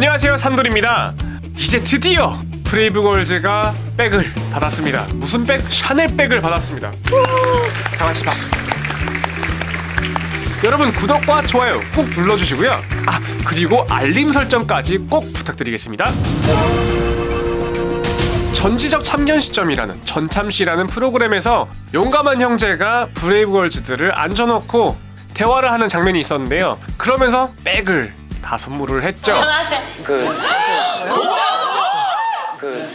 안녕하세요 산돌입니다. 이제 드디어 브레이브걸즈가 백을 받았습니다. 무슨 백? 샤넬 백을 받았습니다. 다 같이 박수. 여러분 구독과 좋아요 꼭 눌러주시고요. 아 그리고 알림 설정까지 꼭 부탁드리겠습니다. 전지적 참견 시점이라는 전참시라는 프로그램에서 용감한 형제가 브레이브걸즈들을 앉혀놓고 대화를 하는 장면이 있었는데요. 그러면서 백을 다 선물을 했죠 그, 그,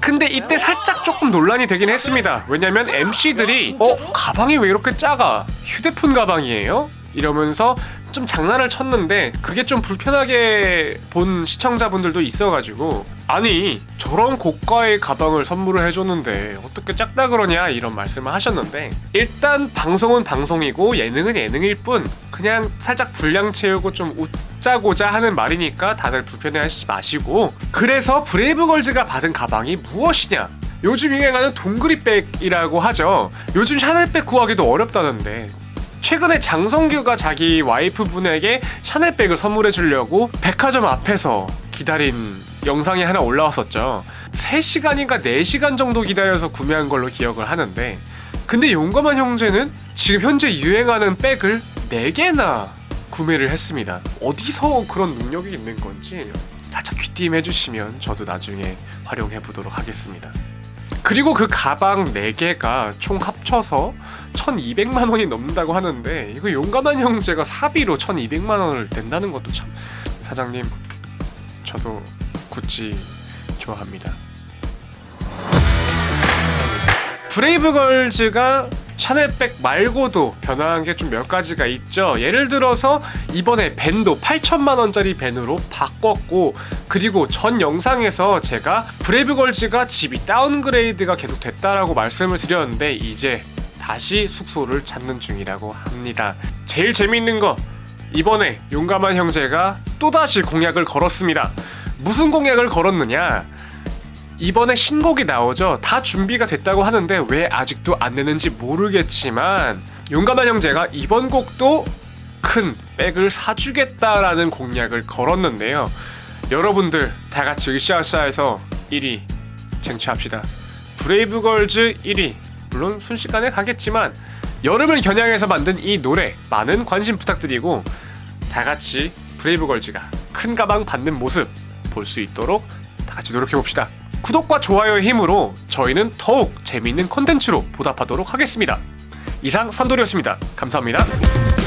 근데 이때 살짝 조금 논란이 되긴 했습니다. 왜냐면 MC들이 어 가방이 왜 이렇게 작아? 휴대폰 가방이에요? 이러면서 좀 장난을 쳤는데 그게 좀 불편하게 본 시청자분들도 있어가지고 아니 저런 고가의 가방을 선물을 해줬는데 어떻게 작다 그러냐 이런 말씀을 하셨는데 일단 방송은 방송이고 예능은 예능일 뿐 그냥 살짝 분량 채우고 좀 웃자고자 하는 말이니까 다들 불편해하시지 마시고 그래서 브레이브걸즈가 받은 가방이 무엇이냐? 요즘 유행하는 동그리백이라고 하죠. 요즘 샤넬백 구하기도 어렵다는데 최근에 장성규가 자기 와이프분에게 샤넬백을 선물해 주려고 백화점 앞에서 기다린 영상이 하나 올라왔었죠. 3시간인가 4시간 정도 기다려서 구매한 걸로 기억을 하는데 근데 용감한 형제는 지금 현재 유행하는 백을 4개나 구매를 했습니다. 어디서 그런 능력이 있는 건지 살짝 귀띔 해주시면 저도 나중에 활용해 보도록 하겠습니다. 그리고 그 가방 4개가 총 합쳐서 1200만 원이 넘는다고 하는데 이거 용감한 형제가 사비로 1200만 원을 낸다는 것도 참 사장님 저도 구찌 좋아합니다. 브레이브걸즈가 샤넬백 말고도 변화한 게 좀 몇 가지가 있죠. 예를 들어서 이번에 밴도 8천만 원짜리 밴으로 바꿨고 그리고 전 영상에서 제가 브레이브걸즈가 집이 다운그레이드가 계속 됐다라고 말씀을 드렸는데 이제 다시 숙소를 찾는 중이라고 합니다. 제일 재미있는 거 이번에 용감한 형제가 또다시 공약을 걸었습니다. 무슨 공약을 걸었느냐? 이번에 신곡이 나오죠. 다 준비가 됐다고 하는데 왜 아직도 안 내는지 모르겠지만 용감한 형제가 이번 곡도 큰 백을 사주겠다라는 공약을 걸었는데요. 여러분들 다 같이 으쌰으쌰해서 1위 쟁취합시다. 브레이브걸즈 1위 물론 순식간에 가겠지만 여름을 겨냥해서 만든 이 노래 많은 관심 부탁드리고 다 같이 브레이브걸즈가 큰 가방 받는 모습 볼 수 있도록 다 같이 노력해 봅시다. 구독과 좋아요의 힘으로 저희는 더욱 재미있는 콘텐츠로 보답하도록 하겠습니다. 이상 산돌이었습니다. 감사합니다.